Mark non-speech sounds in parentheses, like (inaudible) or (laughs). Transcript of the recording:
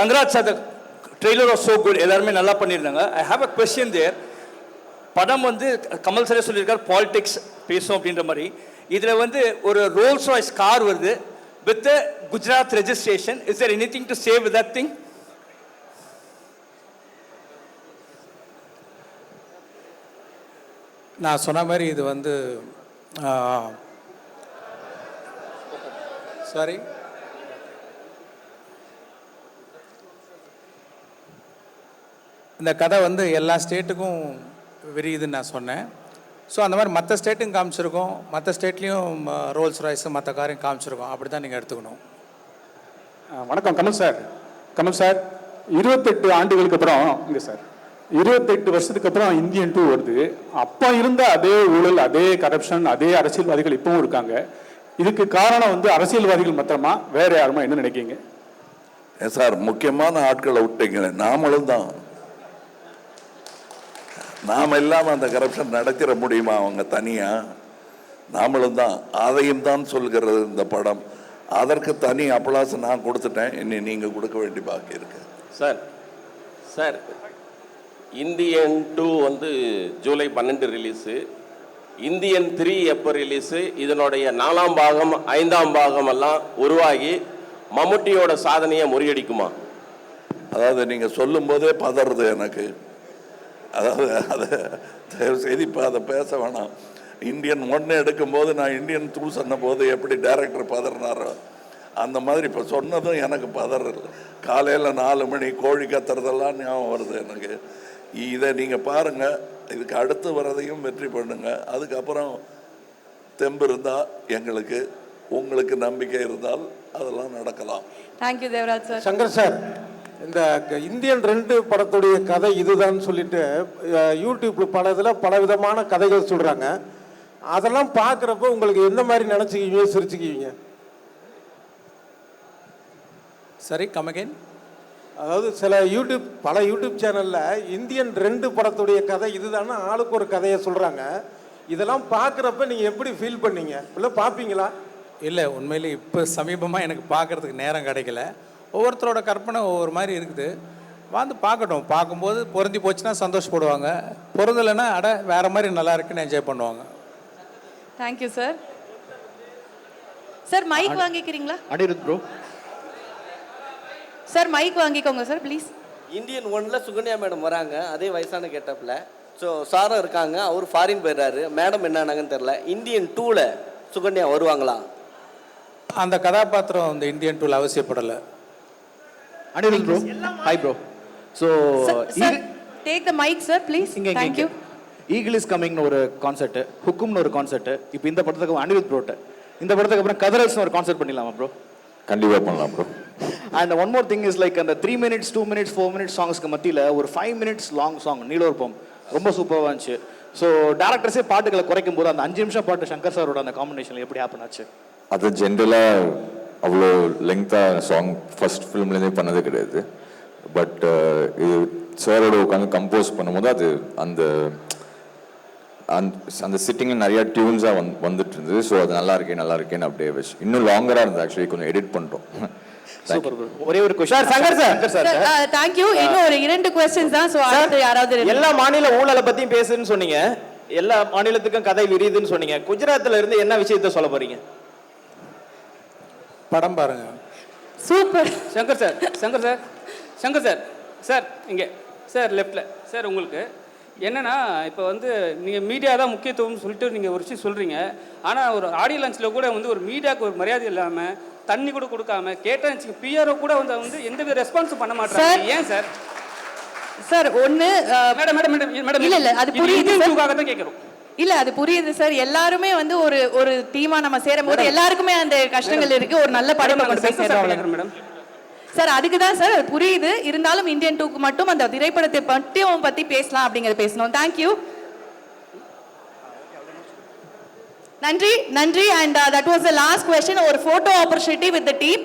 Congrats அது trailer of so good எல்லாருமே நல்லா பண்ணியிருந்தாங்க. ஐ ஹாவ் அ கொஸ்டின் தேர் படம் வந்து கமல் சாரே சொல்லியிருக்கார் பாலிடிக்ஸ் பேசும் அப்படின்ற மாதிரி. இதில் வந்து ஒரு ரோல்ஸ் ராய்ஸ் கார் வருது. With Gujarat registration is there any thing to save that thing நான் சொன்ன மாதிரி இது வந்து சாரி இந்த கதை வந்து எல்லா ஸ்டேட்டுக்கும் விரியுதுன்னு நான் சொன்னேன். ஸோ அந்த மாதிரி மற்ற ஸ்டேட்டும் காமிச்சிருக்கோம். மற்ற ஸ்டேட்லேயும் ரோல்ஸ் ராய்ஸு மற்ற காரையும் காமிச்சிருக்கோம். அப்படி தான் நீங்கள் எடுத்துக்கணும் வணக்கம். கமல் சார். கமல் சார் இருபத்தெட்டு ஆண்டுகளுக்கு அப்புறம் இங்க சார் இருபத்தெட்டு வருஷத்துக்கு அப்புறம் இந்தியன் டூ வருது. அப்போ இருந்த அதே ஊழல் அதே கரப்ஷன் அதே அரசியல்வாதிகள் இப்பவும் இருக்காங்க. இதுக்கு காரணம் வந்து அரசியல்வாதிகள் மாத்திரமா? வேற யாருமா? என்ன நினைக்கிறீங்க? சார் முக்கியமான ஆட்களை விட்டீங்களே. நாமளும் தான். நாம இல்லாம அந்த கரப்ஷன் நடத்திட முடியுமா அவங்க தனியா? நாமளும் தான். அதையும் தான் சொல்கிறது இந்த படம். அதற்கு தனி அப்ளாஸ் நான் கொடுத்துட்டேன். இனி நீங்க கொடுக்க வேண்டி பாக்கி இருக்கு. சார் சார் இந்தியன் டூ வந்து ஜூலை பன்னெண்டு ரிலீஸு இந்தியன் த்ரீ எப்போ ரிலீஸு இதனுடைய நாலாம் பாகம் ஐந்தாம் பாகம் எல்லாம் உருவாகி மம்முட்டியோட சாதனையை முறியடிக்குமா? அதாவது நீங்க சொல்லும் போதே பதறது எனக்கு. அதாவது அதை தயவு செய்து இப்போ அதை பேச வேணாம். இந்தியன் ஒன்று எடுக்கும்போது நான் இந்தியன் டூ சொன்ன போது எப்படி டைரக்டர் பதறினாரோ அந்த மாதிரி இப்போ சொன்னதும் எனக்கு பதறல். காலையில் நாலு மணி கோழி கத்துறதெல்லாம் ஞாபகம் வருது எனக்கு. இதை நீங்கள் பாருங்கள் இதுக்கு அடுத்து வரதையும் வெற்றி பண்ணுங்க. அதுக்கப்புறம் தெம்பு இருந்தால் எங்களுக்கு உங்களுக்கு நம்பிக்கை இருந்தால் அதெல்லாம் நடக்கலாம். Thank you Devaraj sir Shankar sir இந்த இந்தியன் ரெண்டு படத்துடைய கதை இதுதான் சொல்லிட்டு அஹ், யூடியூப்ல பல இதில் பல விதமான கதைகள் சொல்றாங்க. அதெல்லாம் பார்க்குறப்ப உங்களுக்கு எந்த மாதிரி நினச்சிக்குவீங்க சிரிச்சுக்குவீங்க? சரி கமகேன் அதாவது சில யூடியூப் பல யூடியூப் சேனல்ல இந்தியன் ரெண்டு படத்துடைய கதை இதுதானே ஆளுக்கு ஒரு கதையை சொல்றாங்க. இதெல்லாம் பார்க்குறப்ப நீங்க எப்படி ஃபீல் பண்ணீங்க? இல்லை பார்ப்பீங்களா? இல்லை உண்மையிலே இப்போ சமீபமாக எனக்கு பார்க்கறதுக்கு நேரம் கிடைக்கல. ஒவ்வொருத்தரோட கற்பனை ஒவ்வொரு மாதிரி இருக்குது. வந்து பார்க்கட்டும். பார்க்கும்போது பொருந்தி போச்சுன்னா சந்தோஷப்படுவாங்க. பொருந்தலைன்னா அட வேற மாதிரி நல்லா இருக்குன்னு என்ஜாய் பண்ணுவாங்க. தேங்க்யூ சார் சார் மைக் வாங்கிக்கிறீங்களா? அனிருத் ப்ரோ சார் மைக் வாங்கிக்கோங்க சார் ப்ளீஸ் இந்தியன் ஒன்ல சுகன்யா மேடம் வராங்க. அதே வயசான கெட்டப்பில். ஸோ சாரும் இருக்காங்க. அவர் ஃபாரின் போயிடுறாரு. மேடம் என்ன ஆனாங்கன்னு தெரில இந்தியன் டூவில் சுகன்யா வருவாங்களா? அந்த கதாபாத்திரம் இந்த இந்தியன் டூல் அவசியப்படலை. Anirudh bro hi bro so take the mike sir please இங்கே தேங்க்யூ ஈகிள் இஸ் கமிங்னு ஒரு கான்செர்ட் ஹுக்கும்னு ஒரு கான்செர்ட் இப்போ இந்த படத்துக்கு அனிருத் ப்ரோட்ட இந்த படத்துக்கு அப்புறம் கதரல்ஸ்னு ஒரு கான்செர்ட் பண்ணிடலாமா ப்ரோ கண்டிப்பாக பண்ணலாம் bro and one more thing is like அந்த three minutes two minutes four minutes சாங்ஸ்க்கு மத்தியில் ஒரு ஃபைவ் மினிட்ஸ் லாங் சாங் நீலோர்பம் ரொம்ப சூப்பராக இருந்துச்சு. ஸோ டேரக்டர்ஸே பாட்டுகளை குறைக்கும் போது அந்த அஞ்சு நிமிஷம் பாட்டு சங்கர் சாரோட அந்த காம்பினேஷன் எப்படி ஹேப்பன் ஆச்சு? அது ஜென்ரலாக அவ்வளோ லெங்க்த்தாக சாங் ஃபர்ஸ்ட் ஃபிலிம்லேருந்தே பண்ணது கிடையாது. பட் இது சாரோட உட்காந்து கம்போஸ் பண்ணும்போது அது அந்த அந்த அந்த சிட்டிங்கில் நிறைய டியூன்ஸாக வந் வந்துட்டு இருந்தது ஸோ அது நல்லா இருக்கே நல்லா இருக்கேன்னு அப்படியே வச்சு இன்னும் லாங்கராக இருந்தது ஆக்சுவலி கொஞ்சம் எடிட் பண்ணிட்டோம். (laughs) ப்ரோ ஒரே ஒரு question Shankar sir. Sir thank you இன்னும் ஒரு இரண்டு கொஸ்டின்ஸ் தான். ஸோ அடுத்து யாராவது எல்லா மாநில ஊழலை பத்தியும் பேசுன்னு சொன்னீங்க. எல்லா மாநிலத்துக்கும் கதை விரியுதுன்னு சொன்னீங்க. குஜராத்ல இருந்து என்ன விஷயத்த சொல்ல போறீங்க? படம் பாருங்க. Super. Shankar sir Shankar sir Shankar sir sir இங்கே சார் லெஃப்டில் சார் உங்களுக்கு என்னன்னா இப்போ வந்து நீங்கள் மீடியா தான் முக்கியத்துவம்னு சொல்லிட்டு நீங்கள் ஒரு விஷயம் சொல்கிறீங்க ஆனால் ஒரு ஆடியோ லான்ச்சில் கூட வந்து ஒரு மீடியாவுக்கு ஒரு மரியாதை இல்லாமல் தண்ணி கூட கொடுக்காம கேட்டேன் பிஆர்ஓ கூட வந்து வந்து எந்தவித ரெஸ்பான்ஸும் பண்ண மாட்டாங்க ஏன் சார்? சார் ஒன்னு அஹ், மேடம் மேடம் மேடம் மேடம் இல்ல, இல்ல, அது புரியுது தான் கேட்குறோம். இல்ல அது புரியுது சார் எல்லாருமே வந்து ஒரு ஒரு டீமா நம்ம சேரும் போது எல்லாருக்குமே அந்த கஷ்டங்கள் இருக்கு. ஒரு நல்ல கொண்டு போய் மேடம் சார் அதுக்கு தான் சார் புரியுது. இருந்தாலும் இந்தியன் டூக்கு மட்டும் அந்த திரைப்படத்தை மட்டும் பத்தி பேசலாம் அப்படிங்கறத பேசணும். தேங்க்யூ நன்றி நன்றி. And that was the last question ஒரு photo opportunity with the team